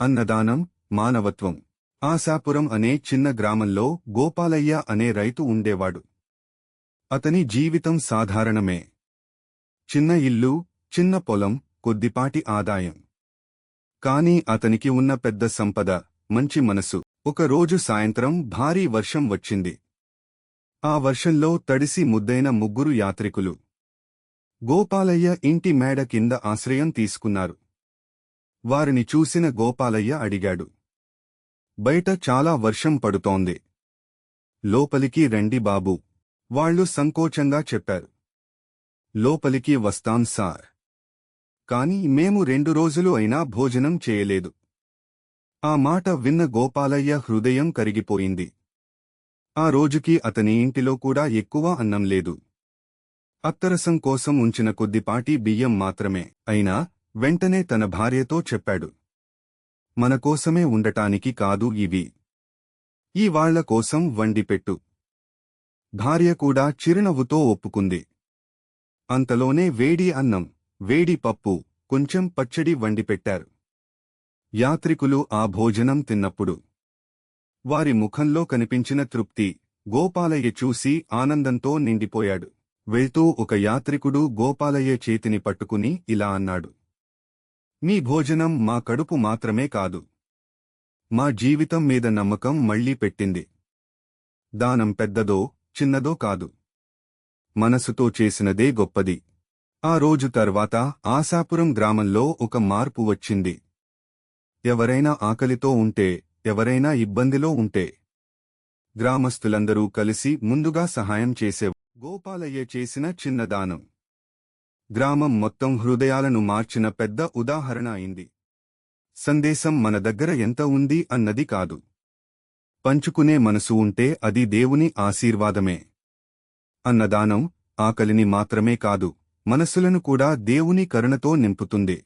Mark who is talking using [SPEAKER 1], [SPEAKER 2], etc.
[SPEAKER 1] అన్నదానం మానవత్వం. ఆశాపురం అనే చిన్న గ్రామంలో గోపాలయ్య అనే రైతు ఉండేవాడు. అతని జీవితం సాధారణమే. చిన్న ఇల్లు చిన్న పొలం కొద్దిపాటి ఆదాయం. కాని అతనికి ఉన్న పెద్ద సంపద మంచి మనసు. ఒక రోజు సాయంత్రం భారీ వర్షం వచ్చింది. ఆ వర్షంలో తడిసి ముద్దైన ముగ్గురు యాత్రికులు. గోపాలయ్య ఇంటి మేడ కింద ఆశ్రయం తీసుకున్నారు. వారిని చూసిన గోపాలయ్య అడిగాడు. బయట చాలా వర్షం పడుతోంది. లోపలికి రండి బాబు. వాళ్ళు సంకోచంగా చెప్పారు. లోపలికి వస్తాం సార్. కాని మేము రెండు రోజులు అయినా భోజనం చేయలేదు. ఆ మాట విన్న గోపాలయ్య హృదయం కరిగిపోయింది. ఆ రోజుకి అతని ఇంటిలో కూడా ఎక్కువ అన్నం లేదు. అత్తరసం కోసం ఉంచిన కొద్దిపాటి బియ్యం మాత్రమే అయినా వెంటనే తన భార్యతో చెప్పాడు. మన కోసమే ఉండటానికి కాదు ఇవి. ఈ వాళ్ళ కోసం వండిపెట్టు భార్య కూడా చిరునవ్వుతో ఒప్పుకుంది. అంతలోనే వేడి అన్నం వేడి పప్పు కొంచెం పచ్చడి వండిపెట్టారు యాత్రికులు ఆ భోజనం తిన్నప్పుడు వారి ముఖంలో కనిపించిన తృప్తి గోపాలయ్య చూసి ఆనందంతో నిండిపోయాడు. వెళ్తూ ఒక యాత్రికుడు గోపాలయ్య చేతిని పట్టుకుని ఇలా అన్నాడు. మీ భోజనం మా కడుపు మాత్రమే కాదు. మా జీవితం మీద నమ్మకం మళ్ళీ పెట్టింది. దానం పెద్దదో చిన్నదో కాదు. మనసుతో చేసినదే గొప్పది. ఆ రోజు తర్వాత ఆశాపురం గ్రామంలో ఒక మార్పు వచ్చింది. ఎవరైనా ఆకలితో ఉంటే ఎవరైనా ఇబ్బందిలో ఉంటే. గ్రామస్తులందరూ కలిసి ముందుగా సహాయం చేసే గోపాలయ్య చేసిన చిన్న దానం. గ్రామం మొత్తం హృదయాలను మార్చిన పెద్ద ఉదాహరణ అయింది. సందేశం మన దగ్గర ఎంత ఉంది అన్నది కాదు. పంచుకునే మనసు ఉంటే అది దేవుని ఆశీర్వాదమే. అన్నదానం ఆకలిని మాత్రమే కాదు మనసులను కూడా దేవుని కరుణతో నింపుతుంది.